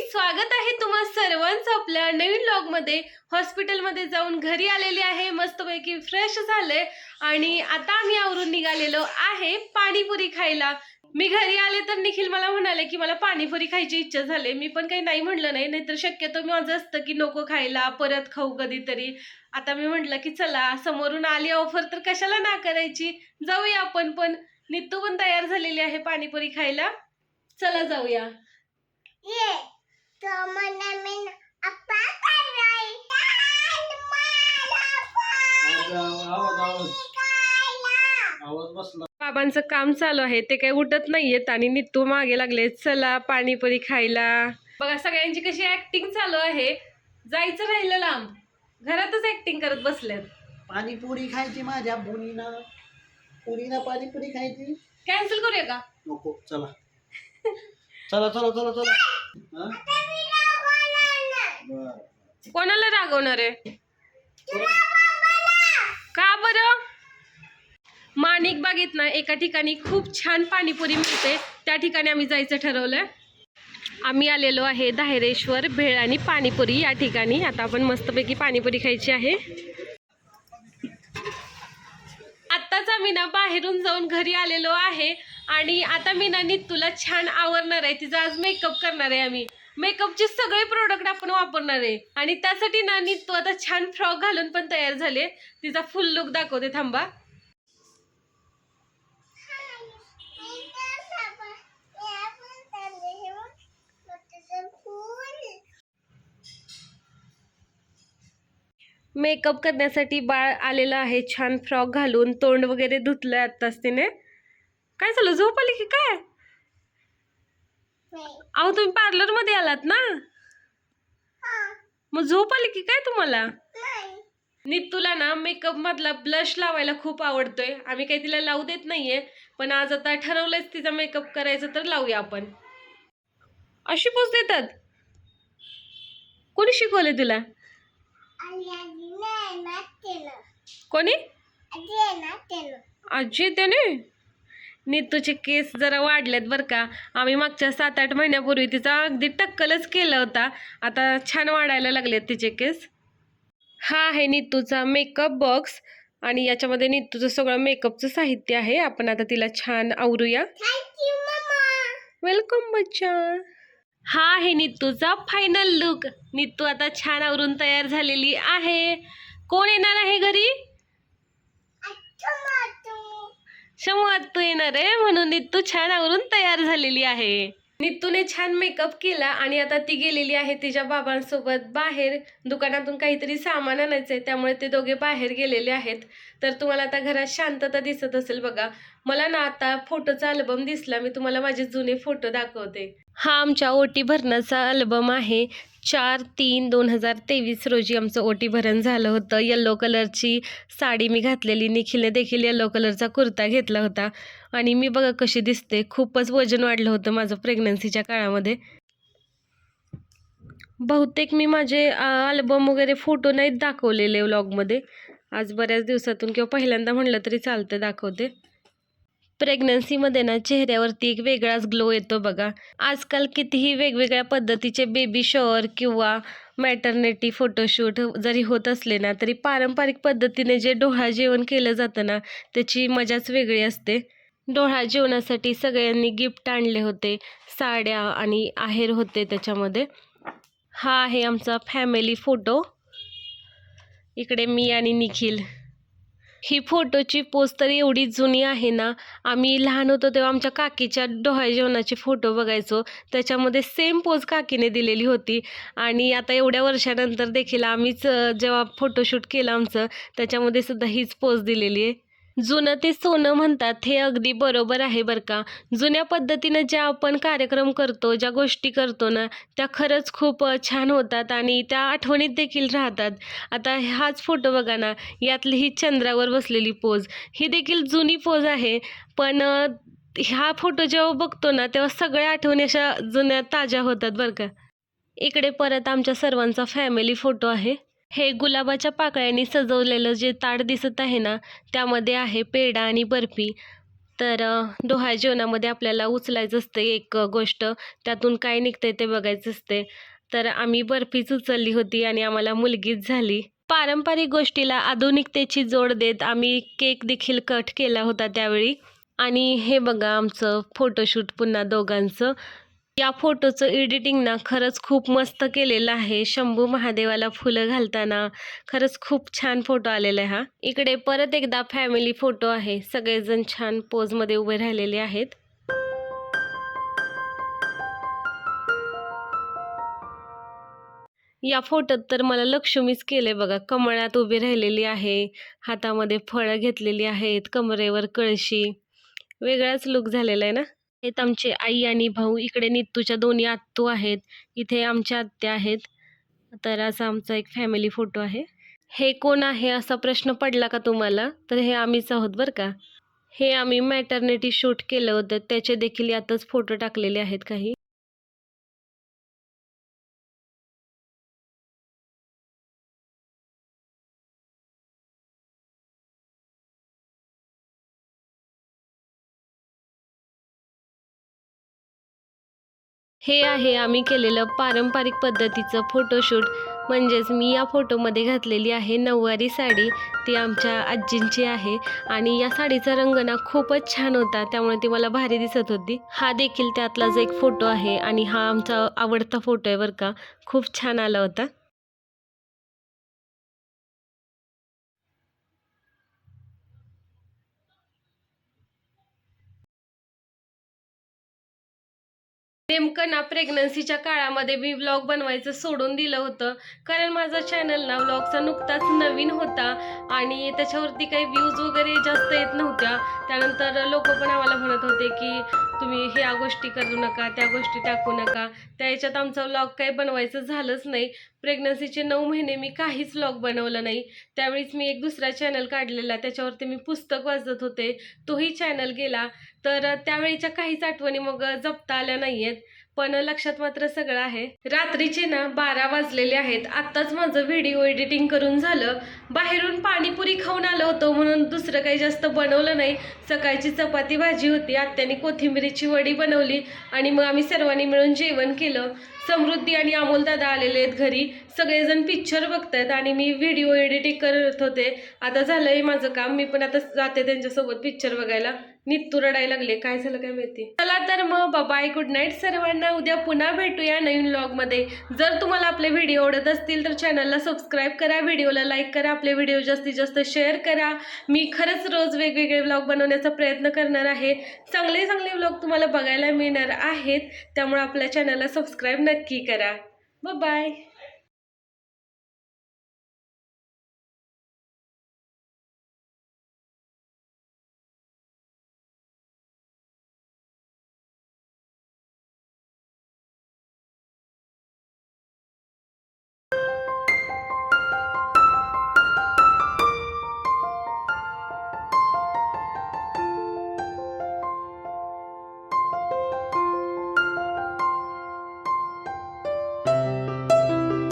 स्वागत आहे तुम्हा सर्वांचं आपल्या नवीन ब्लॉगमध्ये हॉस्पिटलमध्ये जाऊन घरी आलेली आहे मस्तपैकी फ्रेश झाले आणि आता आम्ही आवरून निघालेलो आहे पाणीपुरी खायला. मी घरी आले तर निखिल मला म्हणाले की मला पाणीपुरी खायची इच्छा झाली. मी पण काही नाही म्हटलं नाही नाहीतर शक्यतो मी माझं असतं की नको खायला परत खाऊ कधीतरी. आता मी म्हटलं की चला समोरून आली ऑफर तर कशाला ना करायची? जाऊया आपण पण. नितू पण तयार झालेली आहे पाणीपुरी खायला. चला जाऊया ये तो मला मी अपा करायला मला आवाज आवाज खायला आवाज बसला बाबांचं काम चालू आहे ते काही उठत नाहीयेत आणि नित्तू मागे लागले चला पाणीपुरी खायला. बघा सगळ्यांची कशी ऍक्टिंग चालू आहे. जायचं राहिलं लांब. घरातच ऍक्टिंग करत बसल्यात. पाणीपुरी खायची माझ्या बुनीनं पुरीनं पाणीपुरी खायची. कॅन्सल करूया का? नको चला. चला चला चला चला. हा? बरं. कोणाला रागवणार आहे? का बरं? माणिक बागेत ना एका ठिकाणी खूप छान पाणीपुरी मिळते. त्या ठिकाणी आम्ही जायचं ठरवलंय. आम्ही आलेलो आहे धायरेश्वर भेळ आणि पाणीपुरी या ठिकाणी. आता आपण मस्तपैकी पाणीपुरी खायची आहे. आत्ताच आम्ही ना बाहेरून जाऊन घरी आलेलो आहे. आणि आता मी ना तुला छान आवरणार आहे. तिचा आज मेकअप करणार आहे आम्ही. मेकअपचे सगळे प्रोडक्ट आपण वापरणार आहे. आणि त्यासाठी ना तू आता छान फ्रॉक घालून पण तयार झाले. तिचा फुल लुक दाखवते थांबा. मेकअप करण्यासाठी बाळ आलेलं आहे छान फ्रॉक घालून तोंड वगैरे धुतलं आत्ताच तिने. काय झालं? झोप आली की काय? अहो तुम्ही पार्लरमध्ये आलात ना? मग झोप आली की काय तुम्हाला? नित्तूला ना मेकअप मधला ब्लश लावायला खूप आवडतोय. आम्ही काही तिला लावू देत नाहीये. पण आज आता ठरवलंयच तिचा मेकअप करायचं तर लावूया आपण. अशी पोच देतात. कोणी शिकवले तुला? कोणी? आजी त्याने? नितूचे केस जरा वाढलेत बरं का. आम्ही मागच्या सात आठ महिन्यापूर्वी तिचा अगदी टक्कलच केला होता. आता छान वाढायला लागलेत तिचे केस. हा आहे नितूचा मेकअप बॉक्स आणि याच्यामध्ये नितूचं सगळं मेकअपचं साहित्य आहे. आपण आता तिला छान आवरूया. वेलकम बच्चा. हा आहे नितूचा फायनल लुक नितू आता छान आवरून तयार झालेली आहे. कोण येणार आहे घरी? शमू तू येणार आहे म्हणून तू छान आवरून तयार झालेली आहे. नित्तूने छान मेकअप केला आणि आता ती गेलेली आहे तिच्या बाबांसोबत बाहेर. दुकानातून काहीतरी सामान आणायचं आहे त्यामुळे ते दोघे बाहेर गेलेले आहेत. तर तुम्हाला आता घरात शांतता दिसत असेल बघा. मला ना आता फोटोचा अल्बम दिसला मी तुम्हाला माझे जुने फोटो दाखवते. हा आमच्या ओटी भरण्याचा अल्बम आहे. चार तीन दोन हजार तेवीस रोजी आमचं ओटी भरण झालं होतं. येल्लो कलरची साडी मी घातलेली. निखिलने देखील येल्लो कलरचा कुर्ता घेतला होता. आणि मी बघा कशी दिसते. खूपच वजन वाढलं होतं माझं प्रेग्नन्सीच्या काळामध्ये. बहुतेक मी माझे अल्बम वगैरे फोटो नाहीत दाखवलेले व्लॉगमध्ये आज बऱ्याच दिवसातून किंवा पहिल्यांदा म्हणलं तरी चालतं दाखवते. प्रेग्नन्सीमध्ये ना चेहऱ्यावरती एक वेगळाच ग्लो येतो बघा. आजकाल कितीही वेगवेगळ्या पद्धतीचे बेबी शॉवर किंवा मॅटर्निटी फोटोशूट जरी होत असले ना तरी पारंपरिक पद्धतीने जे डोहा जेवण केलं जातं ना त्याची मजाच वेगळी असते. डोळा जेवणासाठी सगळ्यांनी गिफ्ट आणले होते. साड्या आणि आहेर होते त्याच्यामध्ये. हा आहे आमचा फॅमिली फोटो इकडे मी आणि निखिल. ही फोटोची पोज तर एवढी जुनी आहे ना आम्ही लहान होतो तेव्हा आमच्या काकीच्या डोहाळ जेवणाचे फोटो बघायचो. त्याच्यामध्ये सेम पोज काकीने दिलेली होती. आणि आता एवढ्या वर्षानंतर देखील आम्हीच जेव्हा फोटोशूट केलं आमचं त्याच्यामध्ये सुद्धा हीच पोज दिलेली आहे. जुनं ते सोनं म्हणतात हे अगदी बरोबर आहे बरं का. जुन्या पद्धतीनं ज्या आपण कार्यक्रम करतो ज्या गोष्टी करतो ना त्या खरंच खूप छान होतात आणि त्या आठवणीत देखील राहतात. आता हाच फोटो बघा ना यातली ही चंद्रावर बसलेली पोज. ही देखील जुनी पोज आहे पण ह्या फोटो जेव्हा बघतो ना तेव्हा सगळ्या आठवणी अशा जुन्या ताज्या होतात बरं का. इकडे परत आमच्या सर्वांचा फॅमिली फोटो आहे. हे गुलाबाच्या पाकळ्यांनी सजवलेलं जे ताट दिसत आहे ना त्यामध्ये आहे पेढा आणि बर्फी. तर डोहा डोहाळ जेवणामध्ये आपल्याला उचलायचं असते एक गोष्ट. त्यातून काय निघतंय ते बघायचं असते. तर आम्ही बर्फीच उचलली होती आणि आम्हाला मुलगीच झाली. पारंपरिक गोष्टीला आधुनिकतेची जोड देत आम्ही केक देखील कट केला होता त्यावेळी. आणि हे बघा आमचं फोटोशूट पुन्हा दोघांचं. या फोटोचं एडिटिंग ना खरंच खूप मस्त केलेलं आहे. शंभू महादेवाला फुलं घालताना खरंच खूप छान फोटो आलेला आहे हा. इकडे परत एकदा फॅमिली फोटो आहे. सगळेजण छान पोजमध्ये उभे राहिलेले आहेत. या फोटोत तर मला लक्ष्मीच केले बघा. कमळात उभी राहिलेली आहे. हातामध्ये फळं घेतलेली आहेत. कमरेवर कळशी. वेगळाच लुक झालेला आहे ना? आहेत. आमचे आई आणि भाऊ इकडे नित्तूच्या दोन्ही आत्तू आहेत. इथे आमच्या आत्या आहेत. तर असा आमचा एक फॅमिली फोटो आहे. हे कोण आहे असा प्रश्न पडला का तुम्हाला? तर हे आम्हीच आहोत बरं का? हे आम्ही मॅटर्निटी शूट केलं होतं. त्याचे देखील यातच फोटो टाकलेले आहेत काही. हे आहे आम्ही केलेलं पारंपरिक पद्धतीचं फोटोशूट म्हणजेच मी या फोटोमध्ये घातलेली आहे नऊवारी साडी. ती आमच्या आजींची आहे आणि या साडीचा रंग ना खूपच छान होता. त्यामुळे ती मला भारी दिसत होती. हा देखील त्यातलाच एक फोटो आहे आणि हा आमचा आवडता फोटो आहे बरं का. खूप छान आला होता. नेमकं ना प्रेग्नन्सीच्या काळामध्ये मी व्लॉग बनवायचं सोडून दिलं होतं. कारण माझा चॅनल ना व्लॉगचा नुकताच नवीन होता आणि त्याच्यावरती काही व्ह्यूज वगैरे जास्त येत नव्हत्या. त्यानंतर लोक पण आम्हाला म्हणत होते की तुम्ही ह्या गोष्टी करू नका त्या गोष्टी टाकू नका. त्या याच्यात आमचा व्लॉग काही बनवायचं झालंच नाही. प्रेग्नन्सीचे नऊ महिने मी काहीच व्लॉग बनवलं नाही. त्यावेळीच मी एक दुसरा चॅनल काढलेला. त्याच्यावरती मी पुस्तक वाचत होते. तोही चॅनल गेला. तर त्यावेळीच्या काहीच आठवणी मग जपता आल्या नाही आहेत पण लक्षात मात्र सगळं आहे. रात्रीचे ना बारा वाजलेले आहेत. आत्ताच माझं व्हिडिओ एडिटिंग करून झालं. बाहेरून पाणीपुरी खाऊन आलो होतो म्हणून दुसरं काही जास्त बनवलं नाही. सकाळची चपाती भाजी होती. आत्याने कोथिंबिरीची वडी बनवली आणि मग आम्ही सर्वांनी मिळून जेवण केलं. समृद्धी आणि अमोल दादा आलेले आहेत घरी. सगळेजण पिक्चर बघतायत आणि मी व्हिडिओ एडिटिंग करत होते. आता झालंय माझं काम. मी पण आता जाते त्यांच्यासोबत पिक्चर बघायला. नित्तू रडायला लागले. काय झालं काय माहिती? चला तर मग बाय गुड नाईट सर्वांना. उद्या पुन्हा भेटूया नवीन ब्लॉगमध्ये जर तुम्हाला आपले व्हिडिओ आवडत असतील तर चॅनलला सबस्क्राईब करा व्हिडिओला लाईक करा आपले व्हिडिओ जास्तीत जास्त शेअर करा. मी खरंच रोज वेगवेगळे व्लॉग बनवण्याचा प्रयत्न करणार आहे. चांगले चांगले ब्लॉग तुम्हाला बघायला मिळणार आहेत. त्यामुळे आपल्या चॅनलला सबस्क्राईब नक्की करा. बाय